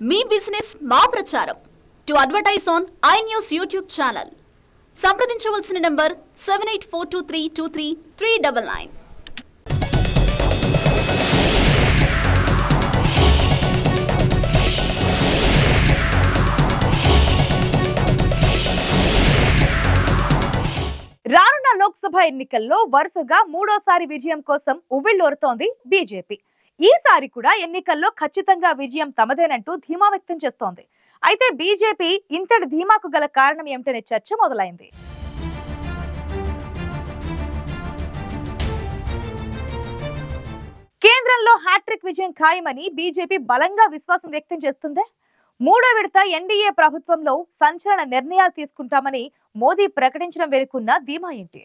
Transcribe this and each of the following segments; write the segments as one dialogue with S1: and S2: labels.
S1: మీ business మా ప్రచారం. To advertise on I news YouTube channel. సంప్రదించవలసిన number seven eight four two three two three three double nine.
S2: రానున్న లోక్సభ ఎన్నికల్లో వరుసగా మూడోసారి విజయం కోసం ఉవ్విళ్ళూరుతోంది బీజేపీ. ఈసారి కూడా ఎన్నికల్లో ఖచ్చితంగా విజయం తమదేనంటూ ధీమా వ్యక్తం చేస్తోంది. అయితే బీజేపీ ఇంతటి ధీమాకు గల కారణం ఏమిటనే చర్చ మొదలైంది. కేంద్రంలో హ్యాట్రిక్ విజయం ఖాయమని బీజేపీ బలంగా విశ్వాసం వ్యక్తం చేస్తుంది? మూడో విడత ఎన్డీఏ ప్రభుత్వంలో సంచలన నిర్ణయాలు తీసుకుంటామని మోదీ ప్రకటించడం వెనుకున్న ధీమా ఏంటి?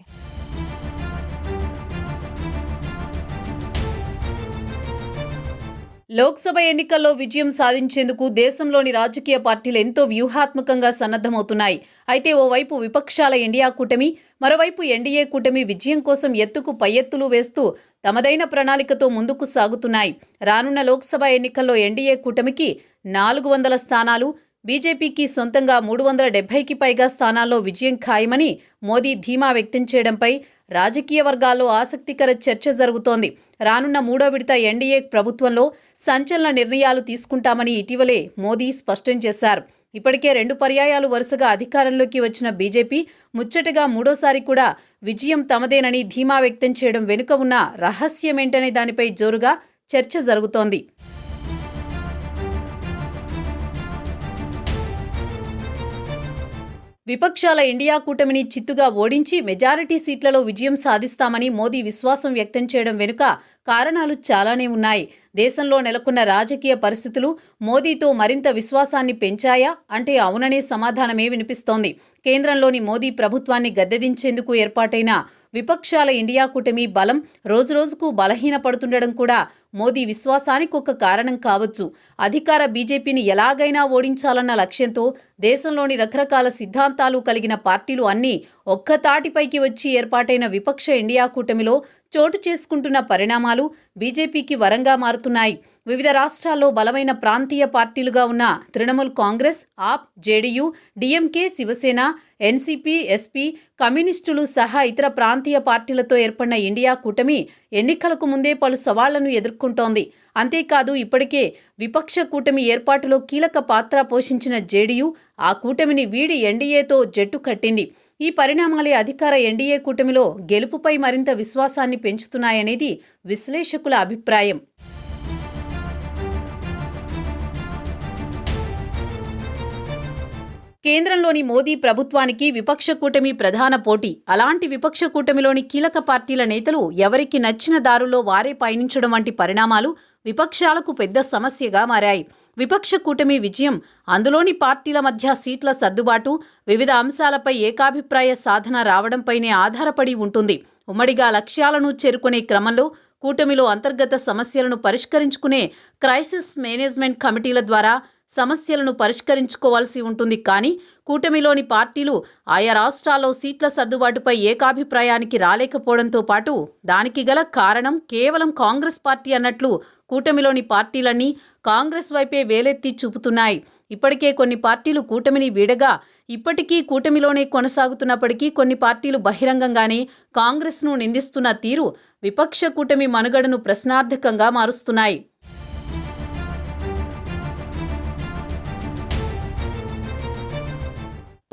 S3: లోక్సభ ఎన్నికల్లో విజయం సాధించేందుకు దేశంలోని రాజకీయ పార్టీలు ఎంతో వ్యూహాత్మకంగా సన్నద్ధమవుతున్నాయి. అయితే ఓవైపు విపక్షాల ఇండియా కూటమి మరోవైపు ఎన్డీఏ కూటమి విజయం కోసం ఎత్తుకు పై ఎత్తులు వేస్తూ తమదైన ప్రణాళికతో ముందుకు సాగుతున్నాయి. రానున్న లోక్సభ ఎన్నికల్లో ఎన్డీఏ కూటమికి నాలుగు వందల స్థానాలు బీజేపీకి సొంతంగా మూడు వందల డెబ్బైకి పైగా స్థానాల్లో విజయం ఖాయమని మోదీ ధీమా వ్యక్తం చేయడంపై రాజకీయ వర్గాల్లో ఆసక్తికర చర్చ జరుగుతోంది. రానున్న మూడో విడత ఎన్డీఏ ప్రభుత్వంలో సంచలన నిర్ణయాలు తీసుకుంటామని ఇటీవలే మోదీ స్పష్టం చేశారు. ఇప్పటికే రెండు పర్యాయాలు వరుసగా అధికారంలోకి వచ్చిన బీజేపీ ముచ్చటగా మూడోసారి కూడా విజయం తమదేనని ధీమా వ్యక్తం చేయడం వెనుక ఉన్న రహస్యమేంటనే దానిపై జోరుగా చర్చ జరుగుతోంది. విపక్షాల ఇండియా కూటమిని చిత్తుగా ఓడించి మెజారిటీ సీట్లలో విజయం సాధిస్తామని మోదీ విశ్వాసం వ్యక్తం చేయడం వెనుక కారణాలు చాలానే ఉన్నాయి. దేశంలో నెలకొన్న రాజకీయ పరిస్థితులు మోదీతో మరింత విశ్వాసాన్ని పెంచాయా? అంటే అవుననే సమాధానమే వినిపిస్తోంది. కేంద్రంలోని మోదీ ప్రభుత్వాన్ని గద్దెదించేందుకు ఏర్పాటైన విపక్షాల ఇండియా కూటమి బలం రోజురోజుకు బలహీనపడుతుండడం కూడా మోదీ విశ్వాసానికి ఒక కారణం కావచ్చు. అధికార బీజేపీని ఎలాగైనా ఓడించాలన్న లక్ష్యంతో దేశంలోని రకరకాల సిద్ధాంతాలు కలిగిన పార్టీలు అన్నీ ఒక్కతాటిపైకి వచ్చి ఏర్పాటైన విపక్ష ఇండియా కూటమిలో చోటు చేసుకుంటున్న పరిణామాలు బీజేపీకి వరంగా మారుతున్నాయి. వివిధ రాష్ట్రాల్లో బలమైన ప్రాంతీయ పార్టీలుగా ఉన్న తృణమూల్ కాంగ్రెస్ ఆప్ జేడీయూ డీఎంకే శివసేన ఎన్సీపీ ఎస్పీ కమ్యూనిస్టులు సహా ఇతర ప్రాంతీయ పార్టీలతో ఏర్పడిన ఇండియా కూటమి ఎన్నికలకు ముందే పలు సవాళ్ళను ఎదుర్కొంటోంది. అంతేకాదు ఇప్పటికే విపక్ష కూటమి ఏర్పాటులో కీలక పాత్ర పోషించిన జేడీయూ ఆ కూటమిని వీడి ఎన్డీఏతో జట్టు కట్టింది. ఈ పరిణామాలే అధికార ఎన్డీఏ కూటమిలో గెలుపుపై మరింత విశ్వాసాన్ని పెంచుతున్నాయనేది విశ్లేషకుల అభిప్రాయం. కేంద్రంలోని మోదీ ప్రభుత్వానికి విపక్ష కూటమి ప్రధాన పోటీ. అలాంటి విపక్ష కూటమిలోని కీలక పార్టీల నేతలు ఎవరికి నచ్చిన దారులో వారే పయనించడం వంటి పరిణామాలు విపక్షాలకు పెద్ద సమస్యగా మారాయి. విపక్ష కూటమి విజయం అందులోని పార్టీల మధ్య సీట్ల సర్దుబాటు వివిధ అంశాలపై ఏకాభిప్రాయ సాధన రావడంపైనే ఆధారపడి ఉంటుంది. ఉమ్మడిగా లక్ష్యాలను చేరుకునే క్రమంలో కూటమిలో అంతర్గత సమస్యలను పరిష్కరించుకునే క్రైసిస్ మేనేజ్మెంట్ కమిటీల ద్వారా సమస్యలను పరిష్కరించుకోవాల్సి ఉంటుంది. కానీ కూటమిలోని పార్టీలు ఆయా రాష్ట్రాల్లో సీట్ల సర్దుబాటుపై ఏకాభిప్రాయానికి రాలేకపోవడంతో పాటు దానికి గల కారణం కేవలం కాంగ్రెస్ పార్టీ అన్నట్లు కూటమిలోని పార్టీలన్నీ కాంగ్రెస్ వైపే వేలెత్తి చూపుతున్నాయి. ఇప్పటికే కొన్ని పార్టీలు కూటమిని వీడగా ఇప్పటికీ కూటమిలోనే కొనసాగుతున్నప్పటికీ కొన్ని పార్టీలు బహిరంగంగానే కాంగ్రెస్ను నిందిస్తున్న తీరు విపక్ష కూటమి మనుగడను ప్రశ్నార్థకంగా మారుస్తున్నాయి.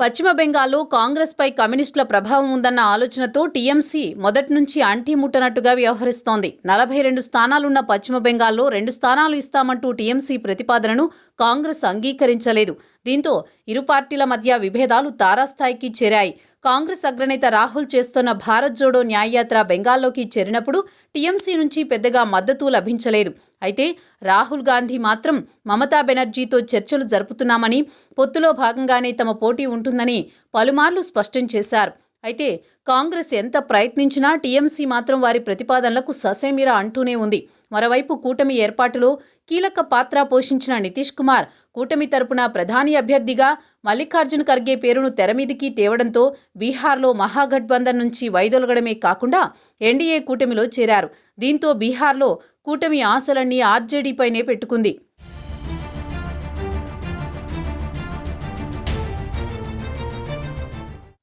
S3: పశ్చిమ బెంగాల్లో కాంగ్రెస్పై కమ్యూనిస్టుల ప్రభావం ఉందన్న ఆలోచనతో టీఎంసీ మొదటి నుంచి అంటీ ముట్టనట్టుగా వ్యవహరిస్తోంది. నలభై రెండు స్థానాలున్న పశ్చిమ బెంగాల్లో రెండు స్థానాలు ఇస్తామంటూ టీఎంసీ ప్రతిపాదనను కాంగ్రెస్ అంగీకరించలేదు. దీంతో ఇరు పార్టీల మధ్య విభేదాలు తారాస్థాయికి చేరాయి. కాంగ్రెస్ అగ్రనేత రాహుల్ చేస్తున్న భారత్ జోడో న్యాయయాత్ర బెంగాల్లోకి చేరినప్పుడు టీఎంసీ నుంచి పెద్దగా మద్దతు లభించలేదు. అయితే రాహుల్ గాంధీ మాత్రం మమతా బెనర్జీతో చర్చలు జరుపుతున్నామని పొత్తులో భాగంగానే తమ పోటీ ఉంటుందని పలుమార్లు స్పష్టం చేశారు. అయితే కాంగ్రెస్ ఎంత ప్రయత్నించినా టీఎంసీ మాత్రం వారి ప్రతిపాదనలకు ససేమిరా అంటూనే ఉంది. మరోవైపు కూటమి ఏర్పాటులో కీలక పాత్ర పోషించిన నితీష్ కుమార్ కూటమి తరపున ప్రధాని అభ్యర్థిగా మల్లికార్జున ఖర్గే పేరును తెరమీదికి తేవడంతో బీహార్లో మహాగఠబంధన్ నుంచి వైదొలగడమే కాకుండా ఎన్డీఏ కూటమిలో చేరారు. దీంతో బీహార్లో కూటమి ఆశలన్నీ ఆర్జేడీపైనే పెట్టుకుంది.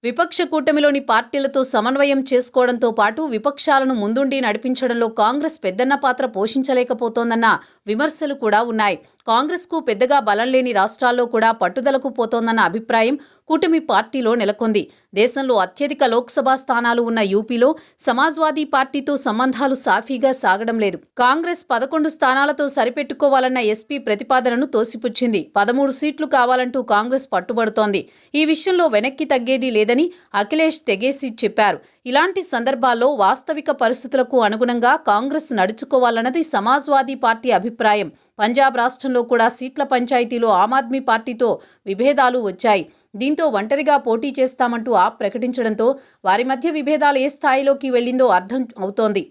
S3: విపక్ష కూటమిలోని పార్టీలతో సమన్వయం చేసుకోవడంతో పాటు విపక్షాలను ముందుండి నడిపించడంలో కాంగ్రెస్ పెద్దన్న పాత్ర పోషించలేకపోతోందన్న విమర్శలు కూడా ఉన్నాయి. కాంగ్రెస్కు పెద్దగా బలం లేని రాష్ట్రాల్లో కూడా పట్టుదలకు పోతోందన్న అభిప్రాయం కూటమి పార్టీలో నెలకొంది. దేశంలో అత్యధిక లోక్సభ స్థానాలు ఉన్న యూపీలో సమాజ్వాదీ పార్టీతో సంబంధాలు సాఫీగా సాగడం లేదు. కాంగ్రెస్ పదకొండు స్థానాలతో సరిపెట్టుకోవాలన్న ఎస్పీ ప్రతిపాదనను తోసిపుచ్చింది. పదమూడు సీట్లు కావాలంటూ కాంగ్రెస్ పట్టుబడుతోంది. ఈ విషయంలో వెనక్కి తగ్గేది లేదని అఖిలేష్ తెగేసి చెప్పారు. ఇలాంటి సందర్భాల్లో వాస్తవిక పరిస్థితులకు అనుగుణంగా కాంగ్రెస్ నడుచుకోవాలన్నది సమాజ్వాదీ పార్టీ అభిప్రాయం. పంజాబ్ రాష్ట్రంలో కూడా సీట్ల పంచాయతీలో ఆమ్ ఆద్మీ పార్టీతో విభేదాలు వచ్చాయి. దీంతో ఒంటరిగా పోటీ చేస్తామంటూ ఆప్ ప్రకటించడంతో వారి మధ్య విభేదాలు ఏ స్థాయిలోకి వెళ్ళిందో అర్థం అవుతోంది.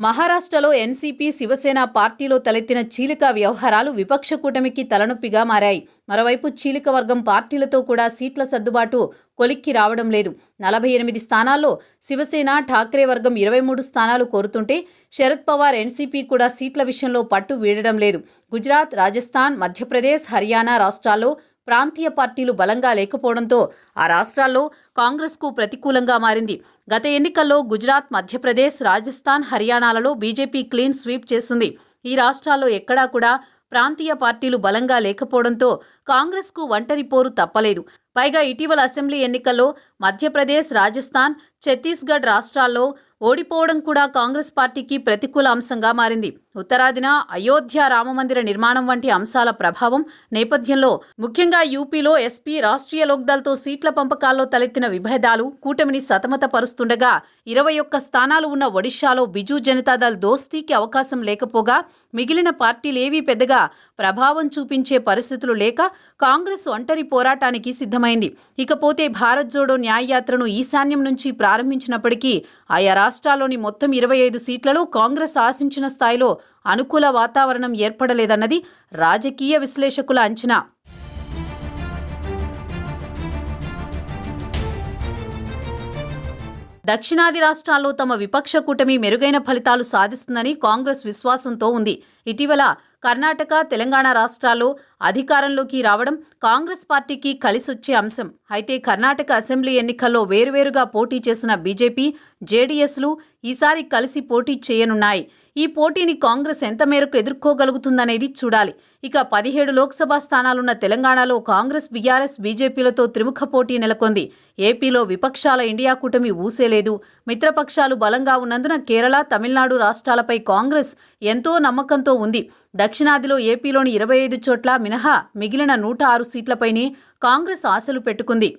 S3: మహారాష్ట్రలో ఎన్సీపీ శివసేన పార్టీలో తలెత్తిన చీలిక వ్యవహారాలు విపక్ష కూటమికి తలనొప్పిగా మారాయి. మరోవైపు చీలిక వర్గం పార్టీలతో కూడా సీట్ల సర్దుబాటు కొలిక్కి రావడం లేదు. నలభై ఎనిమిది స్థానాల్లో శివసేన ఠాక్రే వర్గం ఇరవై మూడు స్థానాలు కోరుతుంటే శరద్ పవార్ ఎన్సీపీ కూడా సీట్ల విషయంలో పట్టు వీడడం లేదు. గుజరాత్ రాజస్థాన్ మధ్యప్రదేశ్ హర్యానా రాష్ట్రాల్లో ప్రాంతీయ పార్టీలు బలంగా లేకపోవడంతో ఆ రాష్ట్రాల్లో కాంగ్రెస్కు ప్రతికూలంగా మారింది. గత ఎన్నికల్లో గుజరాత్ మధ్యప్రదేశ్ రాజస్థాన్ హర్యానాలలో బీజేపీ క్లీన్ స్వీప్ చేసింది. ఈ రాష్ట్రాల్లో ఎక్కడా కూడా ప్రాంతీయ పార్టీలు బలంగా లేకపోవడంతో కాంగ్రెస్కు ఒంటరి పోరు తప్పలేదు. పైగా ఇటీవల అసెంబ్లీ ఎన్నికల్లో మధ్యప్రదేశ్ రాజస్థాన్ ఛత్తీస్గఢ్ రాష్ట్రాల్లో ఓడిపోవడం కూడా కాంగ్రెస్ పార్టీకి ప్రతికూల అంశంగా మారింది. ఉత్తరాదిన అయోధ్య రామమందిర నిర్మాణం వంటి అంశాల ప్రభావం నేపథ్యంలో ముఖ్యంగా యూపీలో ఎస్పీ రాష్ట్రీయ లోక్దల్తో సీట్ల పంపకాల్లో తలెత్తిన విభేదాలు కూటమిని సతమతపరుస్తుండగా ఇరవై ఒక్క స్థానాలు ఉన్న ఒడిశాలో బిజు జనతాదళ్ దోస్తీకి అవకాశం లేకపోగా మిగిలిన పార్టీలేవీ పెద్దగా ప్రభావం చూపించే పరిస్థితులు లేక కాంగ్రెస్ ఒంటరి పోరాటానికి సిద్ధమైంది. ఇకపోతే భారత్ జోడో న్యాయయాత్రను ఈశాన్యం నుంచి ప్రారంభించినప్పటికీ ఆయా రాష్ట్రాల్లోని మొత్తం ఇరవై ఐదు సీట్లలో కాంగ్రెస్ ఆశించిన స్థాయిలో అనుకూల వాతావరణం ఏర్పడలేదన్నది రాజకీయ విశ్లేషకుల అంచనా. దక్షిణాది రాష్ట్రాల్లో తమ విపక్ష కూటమి మెరుగైన ఫలితాలు సాధిస్తుందని కాంగ్రెస్ విశ్వాసంతో ఉంది. ఇటీవల కర్ణాటక తెలంగాణ రాష్ట్రాల్లో అధికారంలోకి రావడం కాంగ్రెస్ పార్టీకి కలిసొచ్చే అంశం. అయితే కర్ణాటక అసెంబ్లీ ఎన్నికల్లో వేరువేరుగా పోటీ చేసిన బీజేపీ జేడీఎస్లు ఈసారి కలిసి పోటీ చేయనున్నాయి. ఈ పోటీని కాంగ్రెస్ ఎంత మేరకు ఎదుర్కోగలుగుతుందనేది చూడాలి. ఇక పదిహేడు లోక్సభ స్థానాలున్న తెలంగాణలో కాంగ్రెస్ బీఆర్ఎస్ బీజేపీలతో త్రిముఖ పోటీ నెలకొంది. ఏపీలో విపక్షాల ఇండియా కూటమి ఊసేలేదు. మిత్రపక్షాలు బలంగా ఉన్నందున కేరళ తమిళనాడు రాష్ట్రాలపై కాంగ్రెస్ ఎంతో నమ్మకంతో ఉంది. దక్షిణాదిలో ఏపీలోని ఇరవై ఐదు చోట్ల మినహా మిగిలిన నూట ఆరు సీట్లపైనే కాంగ్రెస్ ఆశలు పెట్టుకుంది.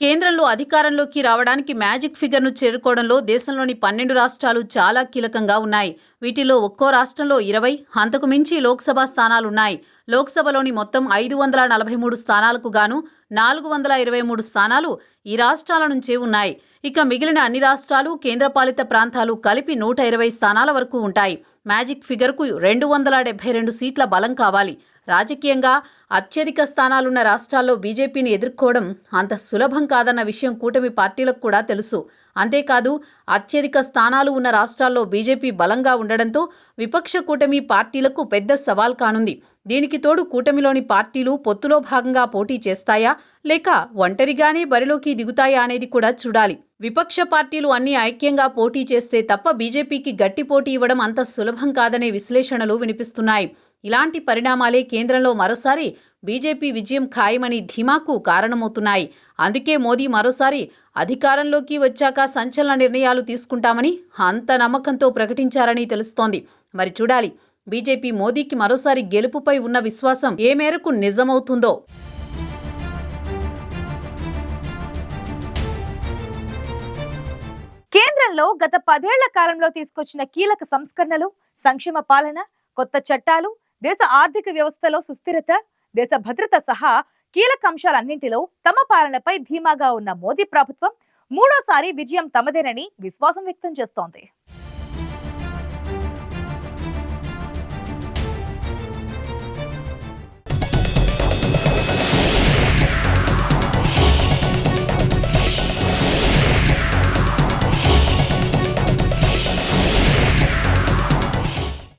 S3: కేంద్రంలో అధికారంలోకి రావడానికి మ్యాజిక్ ఫిగర్ను చేరుకోవడంలో దేశంలోని పన్నెండు రాష్ట్రాలు చాలా కీలకంగా ఉన్నాయి. వీటిలో ఒక్కో రాష్ట్రంలో ఇరవై అంతకు మించి లోక్సభ స్థానాలున్నాయి. లోక్సభలోని మొత్తం ఐదు వందల నలభై మూడు స్థానాలకు గాను నాలుగు వందల ఇరవై మూడు స్థానాలు ఈ రాష్ట్రాల నుంచే ఉన్నాయి. ఇక మిగిలిన అన్ని రాష్ట్రాలు కేంద్రపాలిత ప్రాంతాలు కలిపి నూట ఇరవై స్థానాల వరకు ఉంటాయి. మ్యాజిక్ ఫిగర్కు రెండు వందల డెబ్బై రెండు సీట్ల బలం కావాలి. రాజకీయంగా అత్యధిక స్థానాలున్న రాష్ట్రాల్లో బీజేపీని ఎదుర్కోవడం అంత సులభం కాదన్న విషయం కూటమి పార్టీలకు కూడా తెలుసు. అంతేకాదు అత్యధిక స్థానాలు ఉన్న రాష్ట్రాల్లో బీజేపీ బలంగా ఉండడంతో విపక్ష కూటమి పార్టీలకు పెద్ద సవాల్ కానుంది. దీనికి తోడు కూటమిలోని పార్టీలు పొత్తులో భాగంగా పోటీ చేస్తాయా? లేక ఒంటరిగానే బరిలోకి దిగుతాయా అనేది కూడా చూడాలి. విపక్ష పార్టీలు అన్ని ఐక్యంగా పోటీ చేస్తే తప్ప బీజేపీకి గట్టి పోటీ ఇవ్వడం అంత సులభం కాదనే విశ్లేషణలు వినిపిస్తున్నాయి. ఇలాంటి పరిణామాలే కేంద్రంలో మరోసారి బీజేపీ విజయం ఖాయమని ధీమాకు కారణమవుతున్నాయి. అందుకే మోదీ మరోసారి అధికారంలోకి వచ్చాక సంచలన నిర్ణయాలు తీసుకుంటామని అంత నమ్మకంతో ప్రకటించారని తెలుస్తోంది. మరి చూడాలి బీజేపీ మోదీకి మరోసారి గెలుపుపై ఉన్న విశ్వాసం ఏ మేరకు నిజమవుతుందో.
S2: కేంద్రంలో గత పదేళ్ళ కాలంలో తీసుకొచ్చిన కీలక సంస్కరణలు సంక్షేమ పాలన కొత్త చట్టాలు దేశ ఆర్థిక వ్యవస్థలో సుస్థిరత దేశ భద్రత సహా కీలక అంశాలన్నింటిలో తమ పాలనపై ధీమాగా ఉన్న మోదీ ప్రభుత్వం మూడోసారి విజయం తమదేనని విశ్వాసం వ్యక్తం చేస్తోంది.